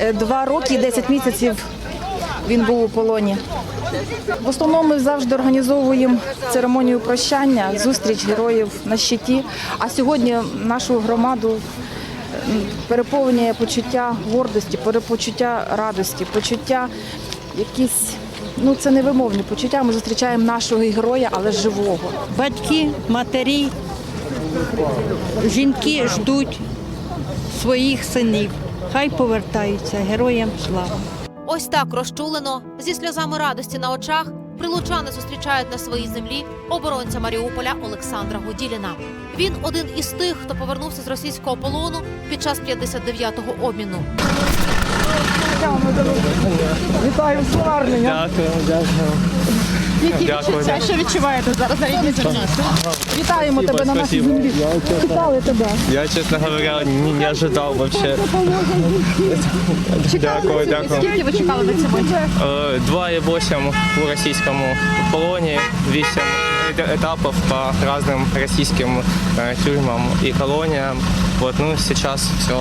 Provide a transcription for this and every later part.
Е, Два роки і 10 місяців він був у полоні. В основному ми завжди організовуємо церемонію прощання, зустріч героїв на щиті. А сьогодні нашу громаду переповнює почуття гордості, перепочуття радості, почуття якісь, ну це невимовні почуття. Ми зустрічаємо нашого героя, але живого. Батьки, матері, жінки ждуть своїх синів. Хай повертаються героям слава. Ось так розчулено, зі сльозами радості на очах, прилучани зустрічають на своїй землі оборонця Маріуполя Олександра Гуділіна. Він один із тих, хто повернувся з російського полону під час 59-го обміну. Вітаю повернення! Дякую, дякую. Які Дякую, відчуття? Що відчуваєте зараз на рідній землі? Вітаємо тебе на нашій спасибо. землі. Вітали тебе. Я, честно говоря, не, не ожидал вообще. Дякую, дякую. Скільки ви чекали на подію? Е, 2,8 у російському полоні, 8 ет- етапів по разным российским э, тюрьмам и колониям. Вот, ну, сейчас все,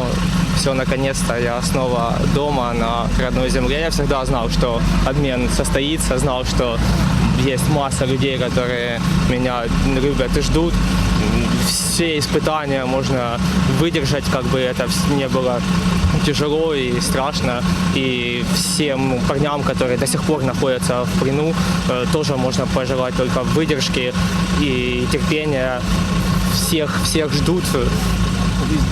все наконец-то я снова дома на родной земле. Я всегда знал, что обмен состоится, знал, что есть масса людей, которые меня любят и ждут. Все испытания можно выдержать, как бы это не было тяжело и страшно. И всем парням, которые до сих пор находятся в плену, э, тоже можно пожелать только выдержки и терпения. Всех, всех ждут.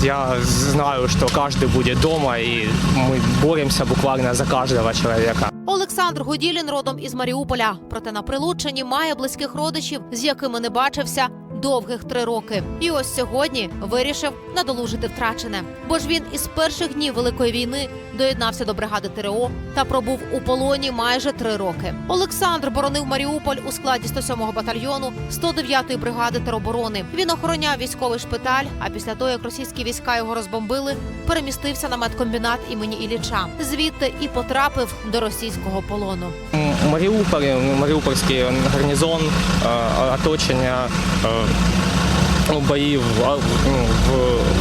Я знаю, что каждый будет дома, и мы боремся буквально за каждого человека. Олександр Годілін родом із Маріуполя, проте на Прилуччині має близьких родичів, з якими не бачився довгих три роки. І ось сьогодні вирішив надолужити втрачене. Бо ж він із перших днів великої війни доєднався до бригади ТРО та пробув у полоні майже три роки. Олександр боронив Маріуполь у складі 107-го батальйону 109-ї бригади тероборони. Він охороняв військовий шпиталь. А після того, як російські війська його розбомбили, перемістився на медкомбінат імені Ілліча. Звідти і потрапив до російського полону М, Маріуполь, ну, Маріупольський гарнізон, е, оточення, е, ну, бої в, а- ну,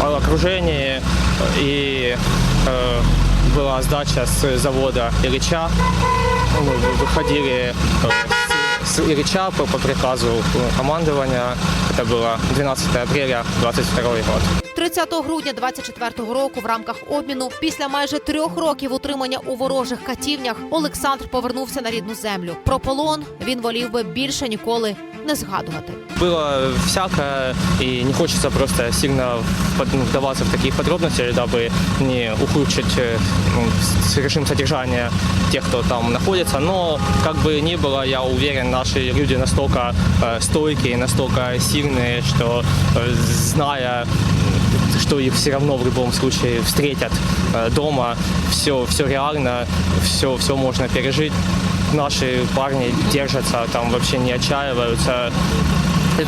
в окружении и э, была сдача с завода Ильича. Мы выходили э, с, с Ильича по, по приказу э, командования. Это было 12 апреля 22 год. 30 грудня 24-го року в рамках обміну після майже трьох років утримання у ворожих катівнях Олександр повернувся на рідну землю. Про полон він волів би більше ніколи не згадувати. Было всякое, и не хочется просто сильно под- ну, вдаваться в такие подробности, дабы не ухудшить э, ну, с- режим содержания тех, кто там находится. Но как бы ни было, я уверен, наши люди настолько э, стойкие, настолько сильные, что э, зная что их все равно в любом случае встретят э, дома, все, все реально, все, все можно пережить. Наши парни держатся, там вообще не отчаиваются,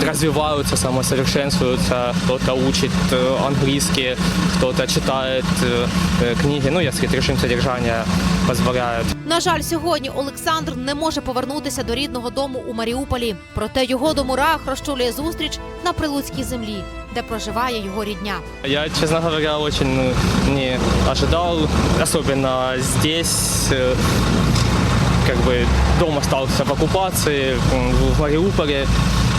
развиваются, самосовершенствуются, кто-то учит э, английский, кто-то читает э, э, книги, ну, если режим содержания позволяет. На жаль, сьогодні Олександр не може повернутися до рідного дому у Маріуполі. Проте його до мурах розчулює зустріч на прилуцькій землі, де проживає його рідня. Я, честно говоря, очень ну, не ожидал, особенно здесь, э, как бы дом остался в оккупации, в Мариуполе.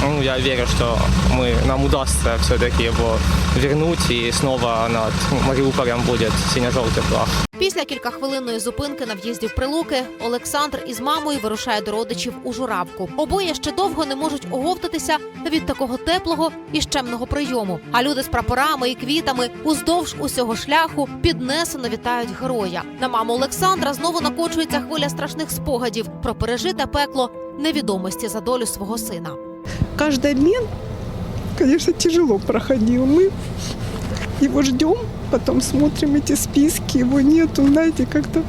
Ну, я верю, что мы, нам удастся все-таки его вернуть, и снова над Мариуполем будет сине-желтый флаг. Після кількахвилинної зупинки на в'їзді в Прилуки Олександр із мамою вирушає до родичів у Журавку. Обоє ще довго не можуть оговтатися від такого теплого і щемного прийому. А люди з прапорами і квітами уздовж усього шляху піднесено вітають героя. На маму Олександра знову накочується хвиля страшних спогадів про пережите пекло невідомості за долю свого сина. Каждый обмен, конечно, тяжело проходил. Мы его ждем, потом смотрим эти списки, его нету, знаете, как-то,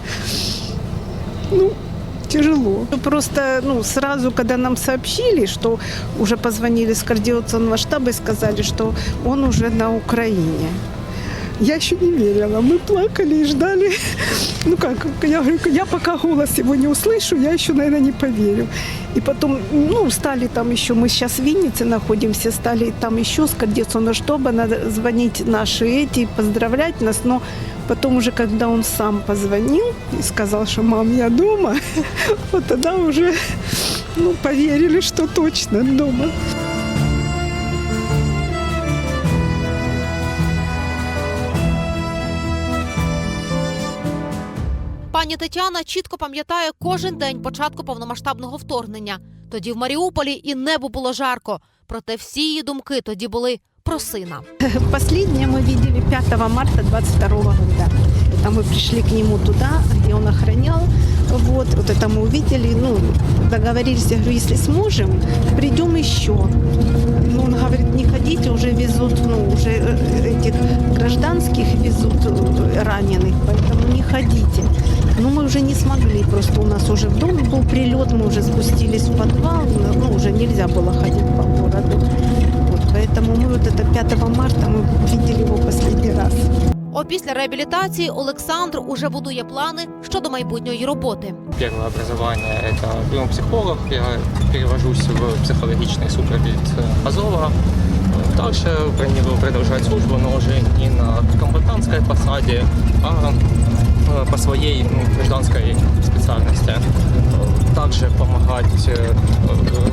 ну, тяжело. Просто, ну, сразу, когда нам сообщили, что уже позвонили с координационного штаба и сказали, что он уже на Украине. Я еще не верила. Мы плакали и ждали. Ну как, я говорю, я пока голос его не услышу, я еще, наверное, не поверю. И потом, ну, стали там еще, мы сейчас в Виннице находимся, стали там еще скордеться, ну, чтобы надо звонить наши эти, поздравлять нас, но потом уже, когда он сам позвонил и сказал, что мам, я дома, вот тогда уже, ну, поверили, что точно дома. Пані Тетяна чітко пам'ятає кожен день початку повномасштабного вторгнення. Тоді в Маріуполі і небу було жарко. Проте всі її думки тоді були про сина. Последнее мы видели 5 марта 22 года. Это мы пришли к нему туда, где он охранял. Вот, вот это мы увидели, ну, договорились, я говорю, если сможем, придем еще. Ну, он говорит, не ходите, уже везут, ну, уже э, этих гражданских везут э, раненых, поэтому не ходите. Но мы уже не смогли, просто у нас уже в доме был прилет, мы уже спустились в подвал, ну, уже нельзя было ходить по городу. Вот, поэтому мы вот это 5 марта мы видели его последний раз. Опісля реабілітації Олександр уже будує плани щодо майбутньої роботи. Первое образование – это прием психолог. Я перевожусь в психологичный супровід Азова. Дальше планирую продолжать службу, но уже не на комбатантской посаде, а э, по своей ну, гражданской специальности. Также помогать э, э,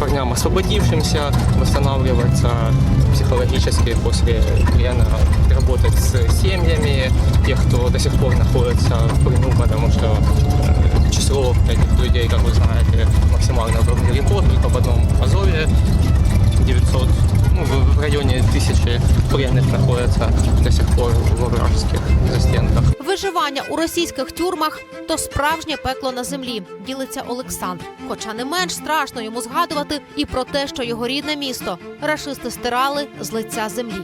парням освободившимся восстанавливаться психологически после плена, работать с семьями тех, кто до сих пор находится в плену, потому что э, число этих людей, как вы знаете, максимально тысячи пленных находятся до сих пор во вражеских застенках. Виживання у російських тюрмах то справжнє пекло на землі, ділиться Олександр. Хоча не менш страшно йому згадувати і про те, що його рідне місто рашисти стирали з лиця землі.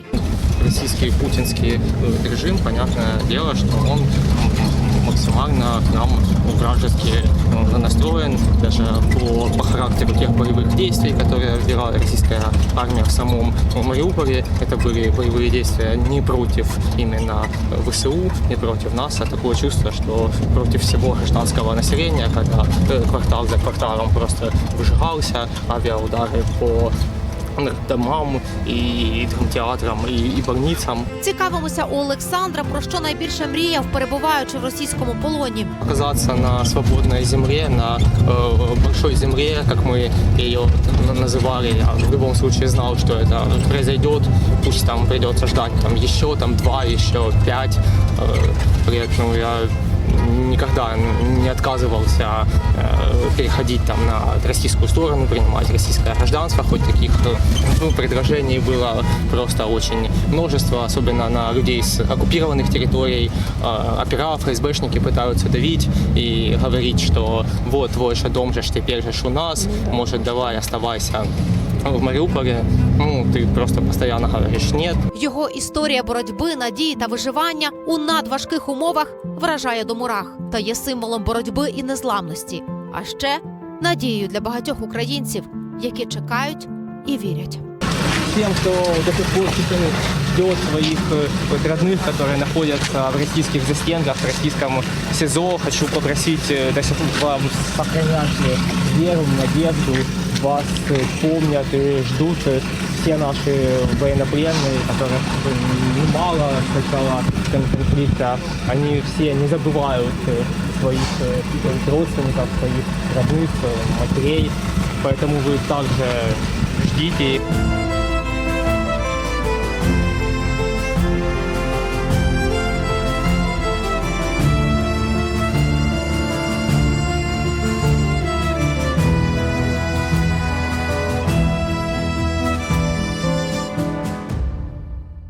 Российский путинский э, режим, понятное дело, что он м, максимально к нам вражески э, настроен, даже по, по характеру тех боевых действий, которые вела российская армия в самом Мариуполе. Это были боевые действия не против именно ВСУ, не против нас, а такое чувство, что против всего гражданского населения, когда э, квартал за кварталом просто выжигался, авиаудары по домам і драмтеатрам, і, і больницам. Цікавимося у Олександра, про що найбільше мріяв, перебуваючи в російському полоні. Оказаться на свободной земле, на э, большой земле, как мы ее н- называли. Я в любом случае знал, что это произойдет. Пусть там придется ждать там еще там два, еще пять э, лет. Ну, я никогда не отказывался э, переходить там на российскую сторону, принимать российское гражданство, хоть таких э, ну, предложений было просто очень множество, особенно на людей с оккупированных территорий. Э, опера, ФСБшники пытаются давить и говорить, что вот твой же дом же ж теперь же ж у нас, может давай оставайся в Маріуполі. Ну, ти просто постоянно говориш «ні». Його історія боротьби, надії та виживання у надважких умовах вражає до мурах та є символом боротьби і незламності, а ще надією для багатьох українців, які чекають і вірять. Тем, кто до сих пор ждет своих э, вот родных, которые находятся в российских застенках, в российском СИЗО. Хочу попросить э, до сих пор вам сохранять веру, надежду. Вас э, помнят и ждут все наши военнопленные, которых немало с начала кон- конфликта. Они все не забывают своих родственников, своих родных, матерей. Поэтому вы также ждите.